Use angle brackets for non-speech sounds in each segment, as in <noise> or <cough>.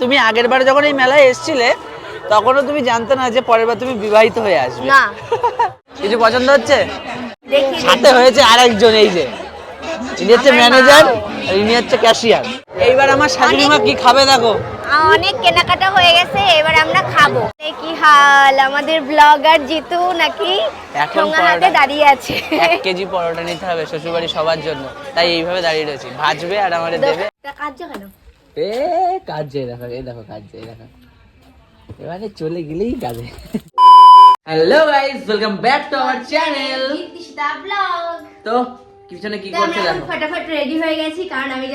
তুমি আগের বার যখন এই মেলায় এসেছিলে তখনও তুমি জানতে না যে পরের বার তুমি বিবাহিত হয়ে আসবে। না। কিছু পছন্দ হচ্ছে? সাথে হয়েছে আরেকজন এই যে। ইনি হচ্ছে ম্যানেজার আর ইনি হচ্ছে ক্যাশিয়ার। এইবার আমার শাশুড়ি মা কি খাবে দেখো? অনেক কেনাকাটা হয়ে গেছে এবার আমরা খাব। কি হাল আমাদের ব্লগার জিতু নাকি ঠোঙা হাতে দাঁড়িয়ে আছে। এক কেজি পরোটা নিতে হবে শ্বশুরবাড়ি সবার জন্য। তাই এইভাবে দাঁড়িয়ে রয়েছি। ভাজবে আর আমাদের দেবে। কেন এ কাজে দেখো এই দেখো কাজে দেখো। এবারে চলে গেলেই কাজে hello guys welcome back to our channel Krishna blog তো পিছনে কি করছে দেখো ফটাফট রেডি হয়ে গেছি কারণ আমি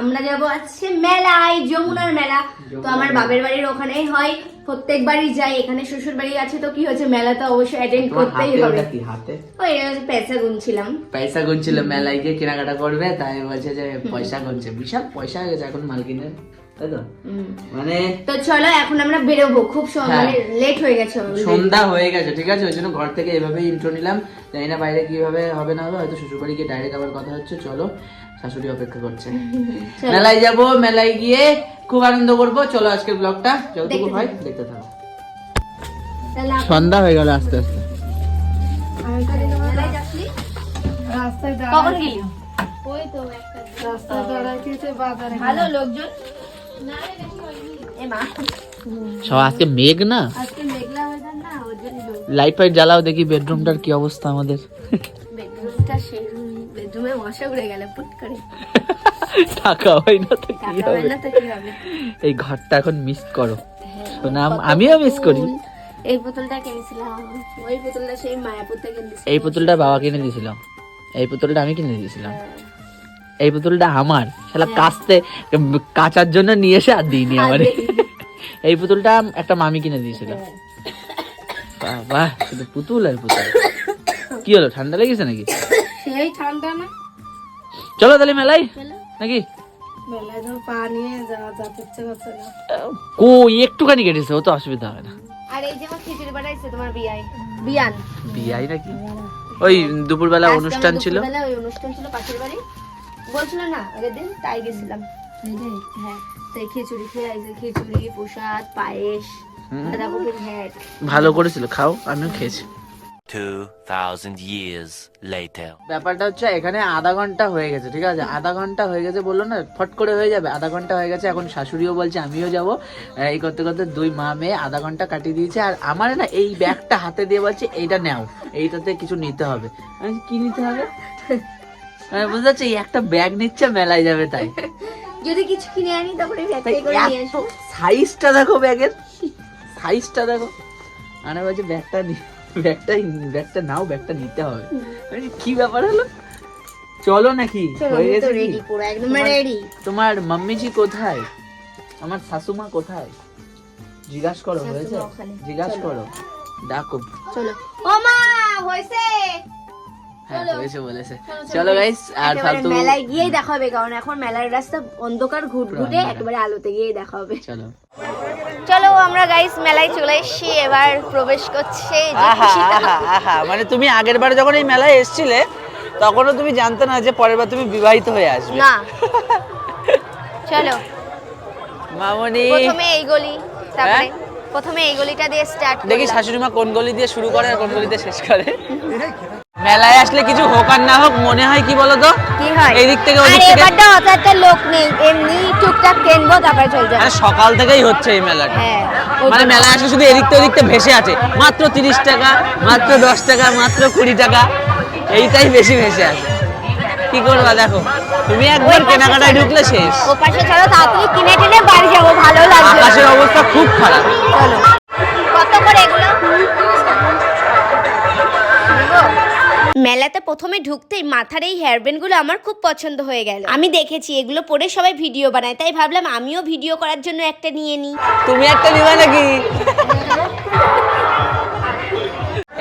আমরা যাব আজকে মেলায় যমুনার মেলা। তো আমার বাবের বাড়ির ওখানেই হয় প্রত্যেকবারই যাই। এখানে শ্বশুর বাড়ি আছে তো কি হচ্ছে মেলা তো অবশ্যই অ্যাটেন্ড করতেই হবে। কি হাতে? ওই পয়সা গুনছিলাম। পয়সা গুনছিল মেলায় গিয়ে কেনাকাটা করবে তাই বলছে যে পয়সা গুনছে। বিশাল পয়সা হয়ে গেছে এখন মালকিনের তাই তো? মানে তো চলো এখন আমরা বেরোবো। খুব হ্যাঁ। মানে লেট হয়ে গেছে সন্ধ্যা হয়ে গেছে ঠিক আছে? ওই জন্য ঘর থেকে এভাবে ইন্ট্রো নিলাম। জানি না বাইরে কীভাবে হবে না হবে হয়তো শ্বশুরবাড়ি গিয়ে ডাইরেক্ট আবার কথা হচ্ছে। চলো শাশুড়ি অপেক্ষা করছে। <laughs> মেলায় যাব মেলায় গিয়ে খুব আনন্দ করব। চলো আজকের ব্লগটা যতটুকু হয় দেখতে থাকো। সন্ধ্যা হয়ে গেল আস্তে আস্তে। মেলায় যাচ্ছি? কখন গেলি? ভালো লোকজন। সব আজকে মেঘ না? লাইট ফাইট জ্বালাও দেখি বেডরুমটার কি অবস্থা আমাদের। বেডরুমটা সেই বেডরুমে মশা উড়ে গেলে পুট করে। টাকা হয় না তো কি হবে? হয় এই ঘরটা এখন মিস করো। শোনাম আমিও মিস করি। এই বোতলটা কিনেছিলাম ওই বোতলটা সেই মায়াপুর থেকে এই পুতুলটা বাবা কিনে দিয়েছিল। এই পুতুলটা আমি কিনে দিয়েছিলাম। এই পুতুলটা আমার। শালা কাচতে কাচার জন্য নিয়ে এসে আর দিইনি আমার। এই পুতুলটা একটা মামি কিনে দিয়েছিল। বাবা শুধু পুতুল আর পুতুল। কি হলো ঠান্ডা লেগেছে নাকি? সেই ঠান্ডা না। চলো তাহলে মেলাই নাকি? কই একটুখানি কেটেছে ও তো অসুবিধা হবে না। আর এই যে আমার খিচুড়ি বানাইছে তোমার বিয়ায় বিয়ান বিয়াই নাকি? ওই দুপুরবেলা অনুষ্ঠান ছিল। ওই অনুষ্ঠান ছিল পাশের বাড়ি। বলছিল না আগের দিন তাই গেছিলাম। হ্যাঁ। তাই খিচুড়ি খেয়ে খিচুড়ি প্রসাদ পায়েস বাঁধাকপির ঘ্যাট ভালো করেছিল খাও আমিও খেয়েছি। 2,000 years later. ব্যাপারটা হচ্ছে এখানে আধা ঘণ্টা হয়ে গেছে ঠিক আছে? আধা ঘণ্টা হয়ে গেছে বলল না ফট করে হয়ে যাবে। আধা ঘণ্টা হয়ে গেছে এখন শাশুড়িও বলছে আমিও যাব। এই করতে করতে দুই মা মেয়ে আধা ঘণ্টা কাটিয়ে দিয়েছে আর আমার না এই ব্যাগটা হাতে দিয়ে বলছে এইটা নাও এইটাতে কিছু নিতে হবে। কি নিতে হবে? আমি বুঝতে পারছি একটা ব্যাগ নিচ্ছে মেলায় যাবে তাই। যদি কিছু কিনে আনি তারপরে সাইজটা দেখো ব্যাগের সাইজটা দেখো। মানে বলছে ব্যাগটা ব্যাগটা ব্যাগটা নাও ব্যাগটা নিতে হবে। কি ব্যাপার হলো? চলো নাকি হয়ে গেছে রেডি তোমার- মাম্মিজি কোথায়? আমার শাশুমা কোথায়? জিজ্ঞাসা করো হয়েছে? জিজ্ঞাসা করো। ডাকো। চলো। ও মা হইছে হ্যাঁ চলো। হয়েছে বলেছে। চলো, চলো, চলো গাইস আর ফালতু মেলায় গিয়েই দেখা হবে কারণ এখন মেলার রাস্তা অন্ধকার ঘুটঘুটে। একেবারে আলোতে গিয়েই দেখা হবে। চলো। চলো আমরা গাইস মেলায় চলে এসেছি এবার প্রবেশ করছে মানে তুমি আগের বার যখন এই মেলায় এসেছিলে তখনও তুমি জানতে না যে পরের বার তুমি বিবাহিত হয়ে আসবে। না। চলো। মামনি। প্রথমে এই গলি তারপরে হ্যাঁ? প্রথমে এই গলিটা দিয়ে স্টার্ট দেখি শাশুড়ি মা কোন গলি দিয়ে শুরু করে আর কোন গলি দিয়ে শেষ করে। মেলায় আসলে কিছু হোক আর না হোক মনে হয় কি বলতো? কি হয়? এই দিক থেকে ওই দিক থেকে এবারটা অত একটা লোক নেই এমনি টুকটাক কেনবো তারপরে চলে যাবে। সকাল থেকেই হচ্ছে এই মেলাটা। হ্যাঁ মানে। মেলায় আসলে শুধু এদিক থেকে ওদিক থেকে ভেসে আছে মাত্র তিরিশ টাকা মাত্র দশ টাকা মাত্র কুড়ি টাকা এইটাই বেশি ভেসে আছে কি করবা দেখো তুমি একবার কেনাকাটায় ঢুকলে শেষ। ও পাশে চলো তাড়াতাড়ি কিনে টিনে বাড়ি যাব ভালো লাগবে। আকাশের অবস্থা খুব খারাপ। চলো। মেলাতে প্রথমে ঢুকতেই মাথার এই হেয়ারব্যান্ডগুলো আমার খুব পছন্দ হয়ে গেল। আমি দেখেছি এগুলো পরে সবাই ভিডিও বানায় তাই ভাবলাম আমিও ভিডিও করার জন্য একটা নিয়ে নিই। তুমি একটা নিবা নাকি?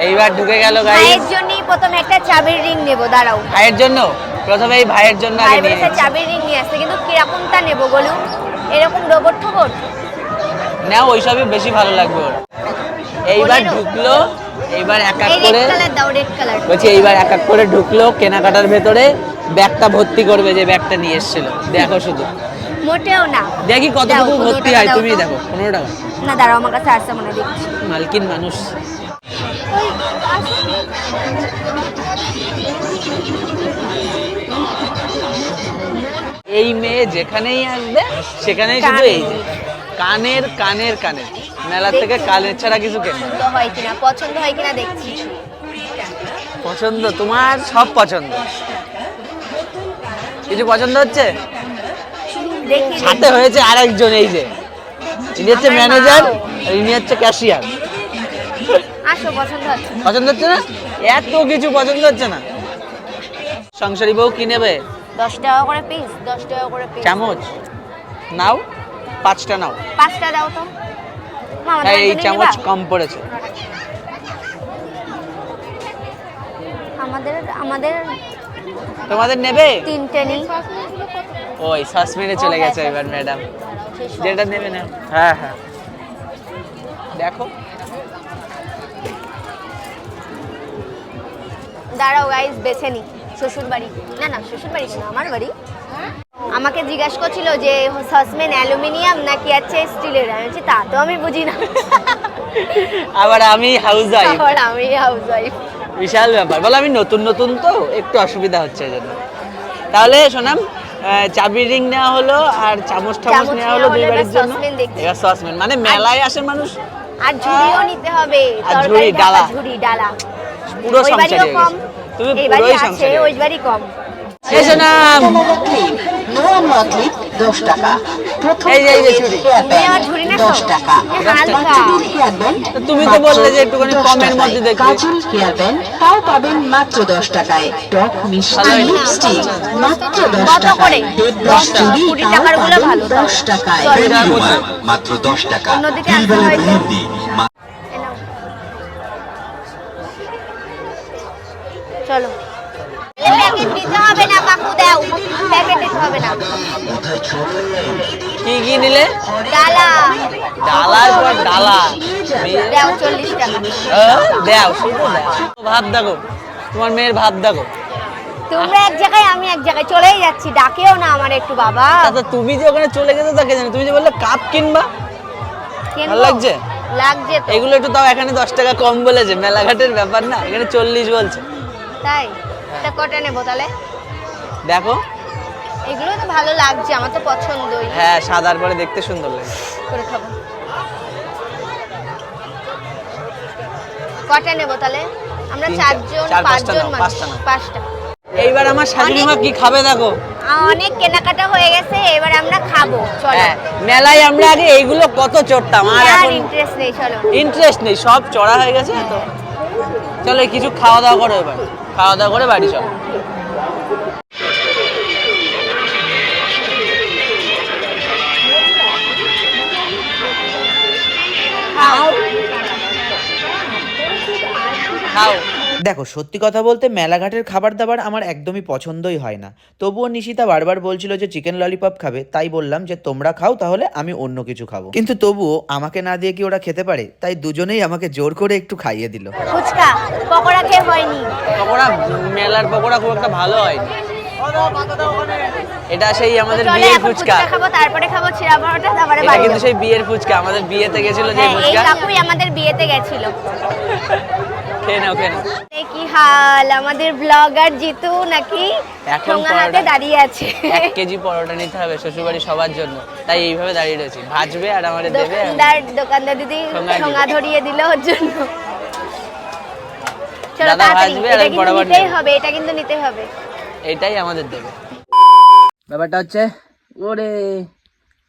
এইবার ঢুকে গেল ভাইয়ের জন্যই প্রথমে একটা চাবির রিং নেব দাঁড়াও। ভাইয়ের জন্য? প্রথমে এই ভাইয়ের জন্য আগে নিয়ে চাবির রিং নিয়ে আসতে কিন্তু কিরকমটা নেব বলুন? এরকম রোবট ঠোবট নাও ওইসবই বেশি ভালো লাগবে ওর। এইবার ঢুকলো এইবার এক এক করে বলছি এইবার এক এক করে ঢুকলো কেনাকাটার ভেতরে ব্যাগটা ভর্তি করবে যে ব্যাগটা নিয়ে এসেছিল। দেখো শুধু। মোটেও না। দেখি কতটুকু ভর্তি হয় তুমি। দেখো পনেরো টাকা। না দাঁড়াও আমার কাছে আসছে মনে দেখছি। মালকিন মানুষ। এই মেয়ে যেখানেই আসবে সেখানেই শুধু এই কানের কানের কানের। মেলা থেকে কালের ছাড়া কিছু কেন? পছন্দ হয় কিনা পছন্দ হয় কিনা দেখছি। পছন্দ? তোমার সব পছন্দ। কিছু পছন্দ হচ্ছে? দেখি সাথে হয়েছে আরেকজন এই যে। ইনি হচ্ছে ম্যানেজার আর ইনি হচ্ছে ক্যাশিয়ার। আসো পছন্দ হচ্ছে। পছন্দ হচ্ছে না? এত কিছু পছন্দ হচ্ছে না। সংসারী বউ কি নেবে? দশ টাকা করে পিস দশ টাকা করে পিস চামচ? নাও পাঁচটা নাও। পাঁচটা দাও তো। এই চামচ কম পড়েছে। আমাদের আমাদের তোমাদের নেবে? তিনটে নেই। ওই শ্বাস মেরে চলে গেছে হ্যাঁ, এবার ম্যাডাম। যেটা নেবে না। হ্যাঁ হ্যাঁ। দেখো। দাঁড়াও গাইস বেছে নি। শ্বশুর বাড়ি না না শ্বশুর বাড়ি না আমার বাড়ি। আমাকে জিজ্ঞাসা করছিল যে সসমেন অ্যালুমিনিয়াম নাকি আছে স্টিলের? আমি বলছি তা তো আমি বুঝি না। আবার আমি হাউস ওয়াইফ আবার আমি হাউস ওয়াইফ বিশাল ব্যাপার। বলো আমি নতুন নতুন তো একটু অসুবিধা হচ্ছে এই জন্য। তাহলে সোনাম চাবি রিং নেওয়া হলো আর চামচ টামচ নেওয়া হলো দুই বাড়ির জন্য। এবার সসম্যান। মানে মেলায় আসে মানুষ? আর ঝুড়িও নিতে হবে। আর ঝুড়ি, ডালা। ঝুড়ি ডালা। পুরো সংসারী তুমি পুরোই সংসারী ওই বাড়ি কম। নোয়া ক্লিপ দশ টাকা। প্রথম? দশ টাকা। তুমি তো বললে যে একটুখানি 10 কমের মধ্যে। দেখবে। কাজল হেয়ার ব্যান্ড তাও পাবেন মাত্র দশ টাকায়। টক মিষ্টি লিপস্টিক মাত্র দশ টাকায়। দশ চুড়ি টাকারগুলো ভালো। দশ টাকায়। মাত্র দশ টাকা। অন্যদিকে। চলো। কি কি নিলে? ডালা। ডালার পর ডালা। মেয়ে- দাও চল্লিশ টাকা। আহ, দাও শুধু ভাব দেখো তোমার মেয়ের ভাব দেখো। তোমরা এক জায়গায় আমি এক জায়গায় চলেই যাচ্ছি ডাকেও না আমার একটু বাবা। আচ্ছা তুমি যে ওখানে চলে গেছো তাকে জানো? তুমি যে বললে কাপ কিনবা? ভালো লাগছে? লাগছে এগুলো একটু তাও এখানে দশ টাকা কম বলেছে মেলাঘাটের ব্যাপার না এখানে চল্লিশ বলছে। তাই? তা কটা নেব তাহলে? দেখো। এগুলো তো ভালো লাগছে আমার তো পছন্দই। হ্যাঁ সাদার পরে দেখতে সুন্দর লাগে। করে খাব। কটা নেব তাহলে? আমরা চারজন পাঁচজন পাঁচটা এইবার আমার শাশুড়ি মা কি খাবে দেখো? অনেক কেনাকাটা হয়ে গেছে এবার আমরা খাব চলো। হ্যাঁ মেলায় আমরা আগে এইগুলো কত চড়তাম আর আর এখন ইন্টারেস্ট নেই চলো। ইন্টারেস্ট নেই সব চড়া হয়ে গেছে তো চলো কিছু খাওয়া দাওয়া করো এবার। খাওয়া দাওয়া করে বাড়ি চলো। খাও। দেখো সত্যি কথা বলতে মেলাঘাটের খাবার দাবার আমার একদমই পছন্দই হয় না। তবুও নিশিতা বারবার বলছিল যে চিকেন ললিপপ খাবে তাই বললাম যে তোমরা খাও তাহলে আমি অন্য কিছু খাব। কিন্তু তবুও আমাকে না দিয়ে কি ওরা খেতে পারে? তাই দুজনেই আমাকে জোর করে একটু খাইয়ে দিল। ফুচকা পকোড়া খেয়ে হয়নি। পকোড়া মেলার পকোড়া খুব একটা ভালো হয়নি। এটা সেই আমাদের বিয়ের ফুচকা। খাব তারপরে খাব চিড়া পরোটা তারপরে বাড়ি কিন্তু সেই বিয়ের ফুচকা আমাদের বিয়েতে গেছিল যে হ্যাঁ এই ফুচকা। কাকুই আমাদের বিয়েতে গেছিল। খেয়ে নাও খেয়ে নাও। কি হাল? আমাদের ব্লগার জিতু নাকি ঠোঙা হাতে দাঁড়িয়ে আছে? এক কেজি পরোটা নিতে হবে শ্বশুরবাড়ি সবার জন্য। তাই এইভাবে দাঁড়িয়ে রয়েছি। ভাজবে আর আমাদের দেবে দোকানদার দোকানদার দিদি ঠোঙা ঠোঙা ধরিয়ে দিল ওর জন্য। চলো তাড়াতাড়ি এটা কিন্তু নিতেই হবে এটা কিন্তু নিতে হবে। এটাই আমাদের দেবে। ব্যাপারটা হচ্ছে ওরে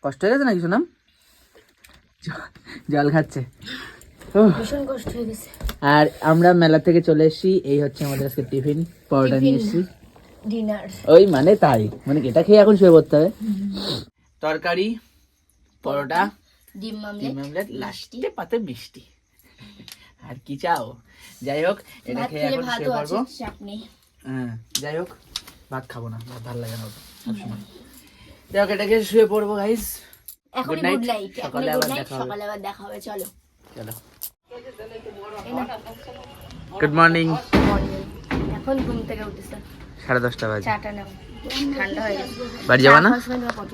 কষ্ট হয়ে গেছে নাকি শোনাম জল খাচ্ছে। ভীষণ কষ্ট হয়ে গেছে। আর আমরা মেলা থেকে চলে এসেছি এই হচ্ছে আমাদের আজকে টিফিন পরোটা নিয়ে এসেছি। ডিনার। ওই মানে তাই মানে এটা খেয়ে এখন শুয়ে পড়তে হবে। তরকারি পরোটা ডিম অমলেট লাস্টে পাতে মিষ্টি। আর কি চাও? যাই হোক এটা খেয়ে এখন শুয়ে পড়ব। হ্যাঁ যাই হোক ভাত খাব না ভাত ভালো লাগে না সবসময়। যাই হোক এটাকে শুয়ে পড়ব গাইস এখন গুড নাইট। সকালে আবার দেখা হবে চলো। চলো। গুড মর্নিং এখন ঘুম থেকে উঠেছে। সাড়ে দশটা বাজে। চাটা নাও। ঠান্ডা হয়ে গেছে। বাড়ি যাবা না?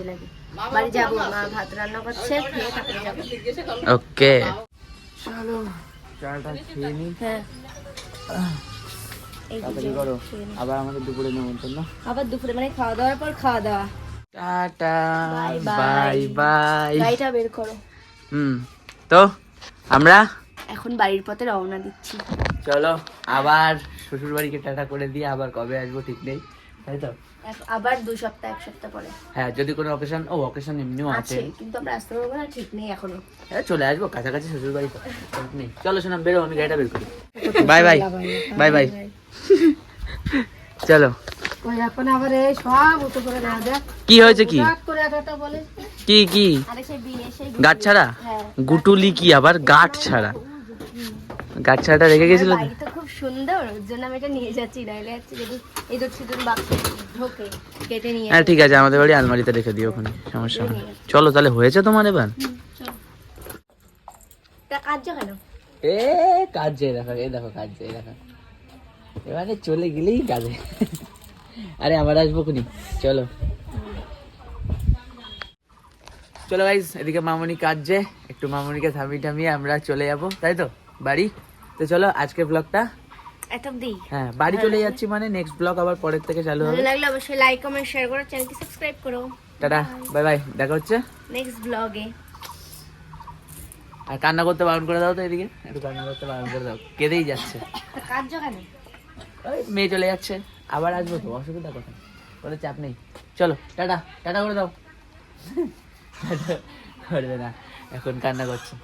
লাগে বাড়ি যাব মা ভাত রান্না করছে খেয়ে তারপরে যাব। ওকে। চলো। চাটা খেয়ে নি। হ্যাঁ। তাড়াতাড়ি করো। আবার আমাদের দুপুরে নেমন্তন্ন আবার দুপুরে মানে খাওয়া দাওয়ার পর খাওয়া দাওয়া। Tata. Bye bye. Bye. Bye. গাড়িটা বের করো। হুম। তো আমরা এখন বাড়ির পথে রওনা দিচ্ছি। চলো আবার শ্বশুর বাড়িকে টাটা করে দিয়ে আবার কবে আসব ঠিক নেই তাই তো? আবার দুই সপ্তাহ এক সপ্তাহ পরে। হ্যাঁ যদি কোনো অকেশন ও অকেশন এমনিও আছে। কিন্তু আমরা আসতে পারব না ঠিক নেই এখনও। হ্যাঁ চলে আসব কাছাকাছি শ্বশুর বাড়ি তো ঠিক নেই। চলো শোনাম বেরো আমি গাড়িটা বের করি। Bye bye bye bye. চলো। কি হয়েছে কি? কি কি? গাছ ছাড়া? হ্যাঁ গুটুলি কি আবার গাঠ ছাড়া? গাছ ছাড়াটা রেখে গেছিল। তো? বাড়ি তো খুব সুন্দর ওর জন্য আমি এটা নিয়ে যাচ্ছি। নাইলে হচ্ছে যদি এই তো সিঁদুর বাক্স ঢোকে কেটে নিয়ে হ্যাঁ ঠিক আছে আমাদের বাড়ি আলমারিতে রেখে দিও ওখানে সমস্যা নেই। চলো তাহলে হয়েছে তোমার এবার? তা কাজ কেন? এ কাজ যে দেখো এই দেখো কাজ যে দেখো। এবারে চলে গেলেই কাজে আরে আবার আসব খুনি চলো। চলো গাইস এদিকে মামনি কাজে একটু মামনিকে থামিয়ে টামিয়ে আমরা চলে যাব তাই তো? বাড়ি? তো চলো আজকের ব্লগটা হ্যাঁ বাড়ি চলে যাচ্ছি মানে নেক্সট ব্লগ আবার পরের থেকে চালু ভালো হবে। লাগলে অবশ্যই লাইক কমেন্ট শেয়ার করো চ্যানেলটি সাবস্ক্রাইব করো। টাটা বাই বাই দেখা হচ্ছে। নেক্সট ব্লগে আর কান্না করতে বারণ করে দাও তো এদিকে। একটু কান্না করতে বারণ করে দাও। কেঁদেই যাচ্ছে। কাজ কেন ওই মেয়ে চলে যাচ্ছে। আবার আসব তো অসুবিধা কোথায়? কোনো চাপ নেই। চলো টাটা টাটা করে দাও। <laughs> করবে না এখন কান্না করছে।